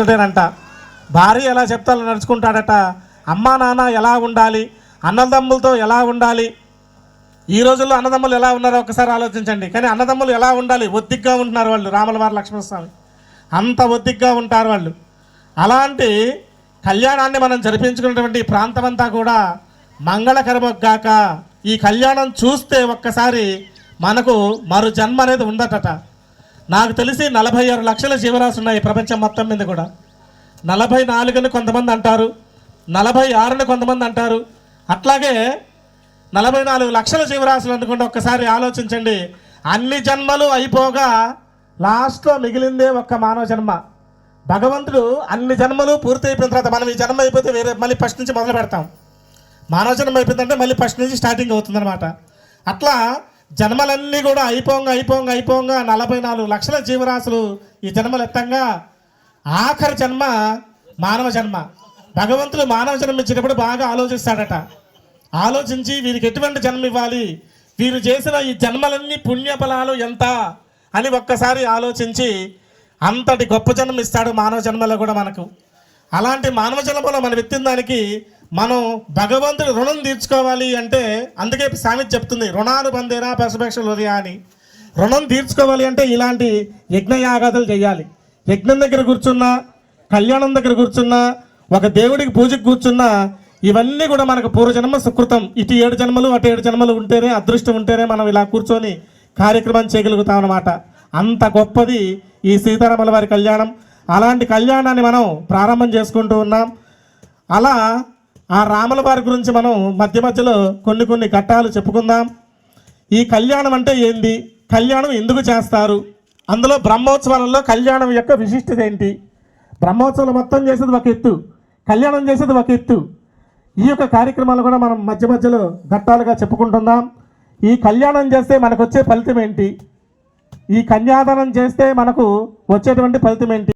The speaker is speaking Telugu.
అంట భార్య ఎలా చెప్తాలో నడుచుకుంటాడట. అమ్మా నాన్న ఎలా ఉండాలి? అన్నదమ్ములతో ఎలా ఉండాలి? ఈ రోజుల్లో అన్నదమ్ములు ఎలా ఉన్నారో ఒకసారి ఆలోచించండి. కానీ అన్నదమ్ములు ఎలా ఉండాలి? ఒత్తిగ్గా ఉంటున్నారు వాళ్ళు. రామలవారి లక్ష్మణస్వామి. అంత ఒత్తిగ్గా ఉంటారు వాళ్ళు. అలాంటి కళ్యాణాన్ని మనం జరిపించుకున్నటువంటి ప్రాంతం అంతా కూడా మంగళకరమగాక ఈ కళ్యాణం చూస్తే ఒక్కసారి మనకు మరు జన్మ అనేది ఉండటట నాకు తెలిసి నలభై ఆరు లక్షల జీవరాశి ఉన్నాయి ప్రపంచం మొత్తం మీద కూడా. నలభై నాలుగుని కొంతమంది అంటారు నలభై ఆరుని కొంతమంది అంటారు. అట్లాగే నలభై నాలుగు లక్షల జీవరాశులు అనుకుంటే ఒక్కసారి ఆలోచించండి. అన్ని జన్మలు అయిపోగా లాస్ట్లో మిగిలిందే ఒక్క మానవ జన్మ. భగవంతుడు అన్ని జన్మలు పూర్తి అయిపోయిన తర్వాత మనం ఈ జన్మ అయిపోతే వేరే మళ్ళీ ఫస్ట్ నుంచి మొదలు పెడతాం. మానవ జన్మ అయిపోయిందంటే మళ్ళీ ఫస్ట్ నుంచి స్టార్టింగ్ అవుతుందన్నమాట. అట్లా జన్మలన్నీ కూడా అయిపోంగా అయిపోంగా అయిపోంగా. నలభై నాలుగు లక్షల జీవరాశులు ఈ జన్మలు ఎత్తంగా. ఆఖరి జన్మ మానవ జన్మ. భగవంతుడు మానవ జన్మ ఇచ్చినప్పుడు బాగా ఆలోచిస్తాడట. ఆలోచించి వీరికి ఎటువంటి జన్మ ఇవ్వాలి? వీరు చేసిన ఈ జన్మలన్నీ పుణ్యఫలాలు ఎంత అని ఒక్కసారి ఆలోచించి అంతటి గొప్ప జన్మ ఇస్తాడు మానవ జన్మలో కూడా మనకు. అలాంటి మానవ జన్మలో మనం ఎత్తిన దానికి మనం భగవంతుడి రుణం తీర్చుకోవాలి అంటే అందుకే సామెత చెప్తుంది రుణాలు బందేరా పశుపక్షులు అని. రుణం తీర్చుకోవాలి అంటే ఇలాంటి యజ్ఞయాగాదులు చేయాలి. యజ్ఞం దగ్గర కూర్చున్నా కళ్యాణం దగ్గర కూర్చున్నా ఒక దేవుడికి పూజకు కూర్చున్నా ఇవన్నీ కూడా మనకు పూర్వజన్మ సుకృతం. ఇటు ఏడు జన్మలు అటు ఏడు జన్మలు ఉంటేనే అదృష్టం ఉంటేనే మనం ఇలా కూర్చొని కార్యక్రమం చేయగలుగుతాం అన్నమాట. అంత గొప్పది ఈ సీతారాముల వారి కళ్యాణం. అలాంటి కళ్యాణాన్ని మనం ప్రారంభం చేసుకుంటూ ఉన్నాం. అలా ఆ రాముల వారి గురించి మనం మధ్య మధ్యలో కొన్ని కొన్ని ఘట్టాలు చెప్పుకుందాం. ఈ కళ్యాణం అంటే ఏంది? కళ్యాణం ఎందుకు చేస్తారు? అందులో బ్రహ్మోత్సవాలలో కళ్యాణం యొక్క విశిష్టత ఏంటి? బ్రహ్మోత్సవాలు మొత్తం చేసేది ఒక ఎత్తు. కళ్యాణం చేసేది ఒక ఎత్తు. ఈ యొక్క కార్యక్రమాలు కూడా మనం మధ్య మధ్యలో ఘట్టాలుగా చెప్పుకుంటున్నాం. ఈ కళ్యాణం చేస్తే మనకు వచ్చే ఫలితం ఏంటి? ఈ కన్యాదానం చేస్తే మనకు వచ్చేటువంటి ఫలితం ఏంటి?